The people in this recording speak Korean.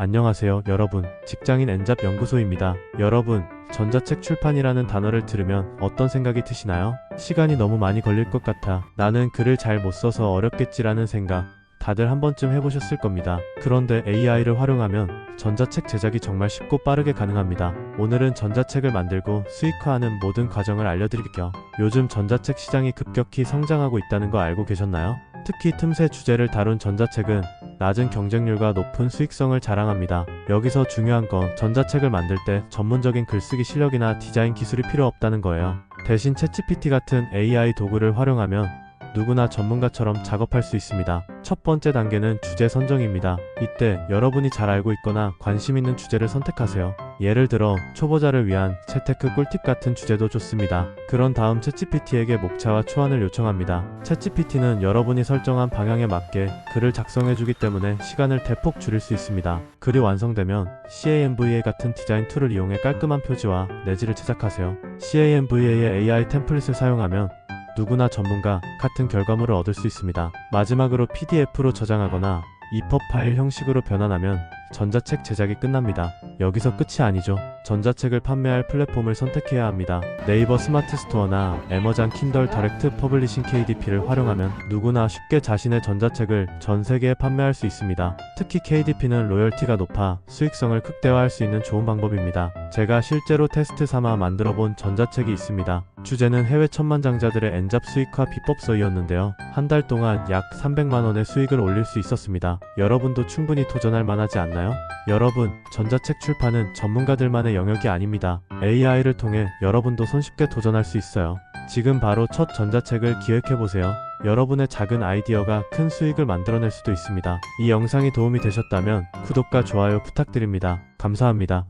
안녕하세요, 여러분. 직장인 엔잡 연구소입니다. 여러분, 전자책 출판이라는 단어를 들으면 어떤 생각이 드시나요? 시간이 너무 많이 걸릴 것 같아. 나는 글을 잘 못 써서 어렵겠지라는 생각. 다들 한 번쯤 해보셨을 겁니다. 그런데 AI를 활용하면 전자책 제작이 정말 쉽고 빠르게 가능합니다. 오늘은 전자책을 만들고 수익화하는 모든 과정을 알려드릴게요. 요즘 전자책 시장이 급격히 성장하고 있다는 거 알고 계셨나요? 특히 틈새 주제를 다룬 전자책은 낮은 경쟁률과 높은 수익성을 자랑합니다. 여기서 중요한 건 전자책을 만들 때 전문적인 글쓰기 실력이나 디자인 기술이 필요 없다는 거예요. 대신 챗GPT 같은 AI 도구를 활용하면 누구나 전문가처럼 작업할 수 있습니다. 첫 번째 단계는 주제 선정입니다. 이때 여러분이 잘 알고 있거나 관심 있는 주제를 선택하세요. 예를 들어 초보자를 위한 재테크 꿀팁 같은 주제도 좋습니다. 그런 다음 챗GPT에게 목차와 초안을 요청합니다. 챗GPT는 여러분이 설정한 방향에 맞게 글을 작성해주기 때문에 시간을 대폭 줄일 수 있습니다. 글이 완성되면 CANVA 같은 디자인 툴을 이용해 깔끔한 표지와 내지를 제작하세요. CANVA의 AI 템플릿을 사용하면 누구나 전문가 같은 결과물을 얻을 수 있습니다. 마지막으로 PDF로 저장하거나 EPUB 파일 형식으로 변환하면 전자책 제작이 끝납니다. 여기서 끝이 아니죠. 전자책을 판매할 플랫폼을 선택해야 합니다. 네이버 스마트 스토어나 애머잔 킨덜 다렉트 퍼블리싱 KDP를 활용하면 누구나 쉽게 자신의 전자책을 전 세계에 판매할 수 있습니다. 특히 KDP는 로열티가 높아 수익성을 극대화할 수 있는 좋은 방법입니다. 제가 실제로 테스트 삼아 만들어 본 전자책이 있습니다. 주제는 해외 천만장자들의 엔잡 수익화 비법서이었는데요. 한 달 동안 약 300만 원의 수익을 올릴 수 있었습니다. 여러분도 충분히 도전할 만하지 않나요? 여러분, 전자책 출판은 전문가들만의 영역이 아닙니다. AI를 통해 여러분도 손쉽게 도전할 수 있어요. 지금 바로 첫 전자책을 기획해보세요. 여러분의 작은 아이디어가 큰 수익을 만들어낼 수도 있습니다. 이 영상이 도움이 되셨다면 구독과 좋아요 부탁드립니다. 감사합니다.